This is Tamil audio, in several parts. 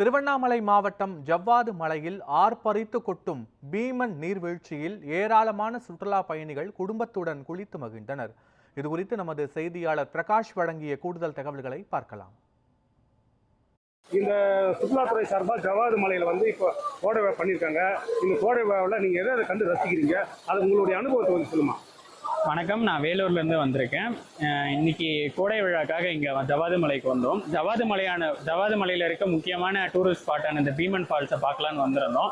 திருவண்ணாமலை மாவட்டம் ஜவ்வாது மலையில் ஆர்ப்பரித்து கொட்டும் பீமன் நீர்வீழ்ச்சியில் ஏராளமான சுற்றுலா பயணிகள் குடும்பத்துடன் குளித்து மகிழ்ந்தனர். இதுகுறித்து நமது செய்தியாளர் பிரகாஷ் வழங்கிய கூடுதல் தகவல்களை பார்க்கலாம். இந்த சுற்றுலாத்துறை சார்பாக ஜவாது மலையில் வந்து இப்போ கோடை பண்ணியிருக்காங்க. இந்த கோடை விழாவில் நீங்கள் எதை எதை கண்டு ரசிக்கிறீங்க? அது உங்களுடைய அனுபவத்தை வந்து சொல்லுமா? வணக்கம். நான் வேலூர்லேருந்து வந்திருக்கேன். இன்னைக்கு கோடை விழாக்காக இங்கே ஜவாது மலைக்கு வந்தோம். ஜவாது மலையான ஜவாது மலையில் இருக்க முக்கியமான டூரிஸ்ட் ஸ்பாட்டான இந்த பீமன் ஃபால்ஸை பார்க்கலான்னு வந்திருந்தோம்.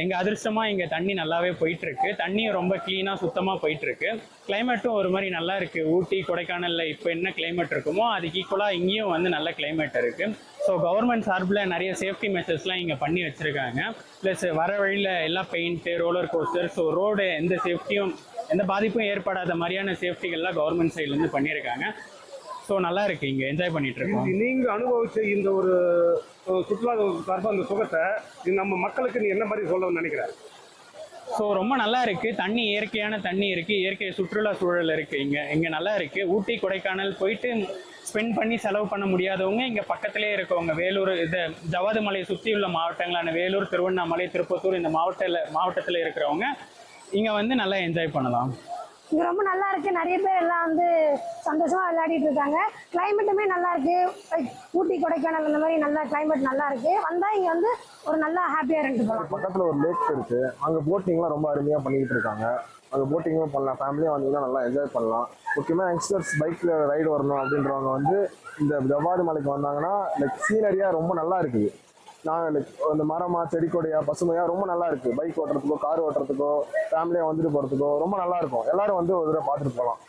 எங்கள் அதிர்ஷ்டமாக இங்கே தண்ணி நல்லாவே போயிட்டுருக்கு. தண்ணியும் ரொம்ப க்ளீனாக சுத்தமாக போயிட்டுருக்கு. கிளைமேட்டும் ஒரு மாதிரி நல்லா இருக்குது ஊட்டி கொடைக்கானலில் இப்போ என்ன கிளைமேட் இருக்குமோ அதுக்கு ஈக்குவலாக இங்கேயும் வந்து நல்ல கிளைமேட் இருக்குது ஸோ கவர்மெண்ட் சார்பில் நிறைய சேஃப்டி மெஷர்ஸ்லாம் இங்கே பண்ணி வச்சுருக்காங்க. ப்ளஸ் வர வழியில் எல்லாம் paint roller coaster so road எந்த சேஃப்டியும் எந்த பாதிப்பும் ஏற்படாத மாதிரியான சேஃப்டிகள்லாம் கவர்மெண்ட் சைட்லேருந்து பண்ணியிருக்காங்க. ஸோ நல்லா இருக்கு இங்கே என்ஜாய் பண்ணிட்டு இருக்கோம் இது நீங்கள் அனுபவிச்ச இந்த ஒரு சுற்றுலா சார்பாக அந்த சுகத்தை நம்ம மக்களுக்கு நீ என்ன மாதிரி சொல்லணும்னு நினைக்கிறேன் ஸோ ரொம்ப நல்லா இருக்கு தண்ணி இயற்கையான தண்ணி இருக்கு. இயற்கை சுற்றுலா சூழல் இருக்கு இங்க. இங்க நல்லா இருக்கு ஊட்டி கொடைக்கானல் போயிட்டு ஸ்பெண்ட் பண்ணி செலவு பண்ண முடியாதவங்க இங்க பக்கத்திலே இருக்கவங்க. வேலூர் இது ஜவாது மலையை சுற்றி உள்ள மாவட்டங்களான வேலூர் திருவண்ணாமலை திருப்பத்தூர் இந்த மாவட்டத்தில் மாவட்டத்தில் இருக்கிறவங்க இங்க வந்து நல்லா என்ஜாய் பண்ணலாம். இங்கே ரொம்ப நல்லா இருக்கு. நிறைய பேர் எல்லாம் வந்து சந்தோஷமா விளையாடிட்டு இருக்காங்க. கிளைமேட்டுமே நல்லா இருக்கு. ஊட்டி கொடைக்கானல் அந்த மாதிரி நல்லா கிளைமேட் நல்லா இருக்கு. வந்தா இங்க வந்து ஒரு நல்லா ஹாப்பியா இருந்துட்டு போகலாம் பக்கத்துல ஒரு லேக் இருக்கு. அங்க போட்டிங்லாம் ரொம்ப அருமையா பண்ணிக்கிட்டு இருக்காங்க. அங்க போட்டிங்கும் பண்ணலாம். ஃபேமிலியா வந்தீங்கன்னா நல்லா என்ஜாய் பண்ணலாம். முக்கியமா யங்ஸ்டர்ஸ் பைக்ல ரைடு வரணும் அப்படின்றவங்க வந்து இந்த ஜவ்வாது மலைக்கு வந்தாங்கன்னா லைக் சீனரியா ரொம்ப நல்லா இருக்குது. நான் லைக் இந்த மரமா செடி கொடியா பசுமையா ரொம்ப நல்லா இருக்கு. பைக் ஓட்டுறதுக்கோ கார் ஓட்டுறதுக்கோ ஃபேமிலியா வந்துட்டு போறதுக்கோ ரொம்ப நல்லா இருக்கும். எல்லாரும் வந்து ஒரு தடவை பார்த்துட்டு போகலாம்.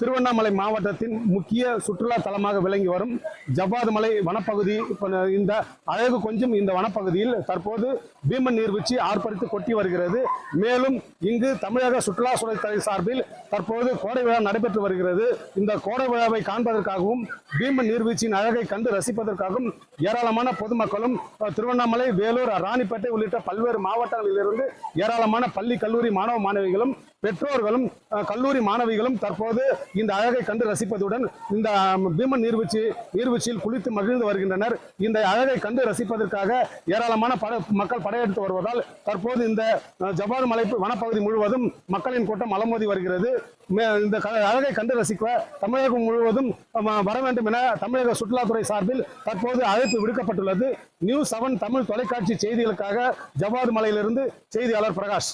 திருவண்ணாமலை மாவட்டத்தின் முக்கிய சுற்றுலா தலமாக விளங்கி வரும் ஜவ்வாது மலை வனப்பகுதி இப்போ இந்த அழகு கொஞ்சம் இந்த வனப்பகுதியில் தற்போது பீமன் நீர்வீழ்ச்சி ஆர்ப்பரித்து கொட்டி வருகிறது. மேலும் இங்கு தமிழக சுற்றுலா சுற்றுலாத்துறை சார்பில் தற்போது கோடை விழா நடைபெற்று வருகிறது. இந்த கோடை விழாவை காண்பதற்காகவும் பீமன் நீர்வீழ்ச்சியின் அழகை கண்டு ரசிப்பதற்காகவும் ஏராளமான பொதுமக்களும் திருவண்ணாமலை வேலூர் ராணிப்பேட்டை உள்ளிட்ட பல்வேறு மாவட்டங்களிலிருந்து ஏராளமான பள்ளி கல்லூரி மாணவ மாணவிகளும் பெற்றோர்களும் கல்லூரி மாணவிகளும் தற்போது இந்த அழகை கண்டு ரசிப்பதுடன் இந்த பீமன் நீர்வீழ்ச்சி நீர்வீழ்ச்சியில் குளித்து மகிழ்ந்து வருகின்றனர். இந்த அழகை கண்டு ரசிப்பதற்காக ஏராளமான பட மக்கள் படையெடுத்து வருவதால் தற்போது இந்த அஹ், மலை வனப்பகுதி முழுவதும் மக்களின் கூட்டம் அலமோதி வருகிறது. மே- இந்த க- அழகை கண்டு ரசிக்க தமிழகம் முழுவதும் வர வேண்டும் என தமிழக சுற்றுலாத்துறை சார்பில் தற்போது அழைப்பு விடுக்கப்பட்டுள்ளது. நியூ செவன் தமிழ் தொலைக்காட்சி செய்திகளுக்காக ஜவ்வாது மலையிலிருந்து செய்தியாளர் பிரகாஷ்.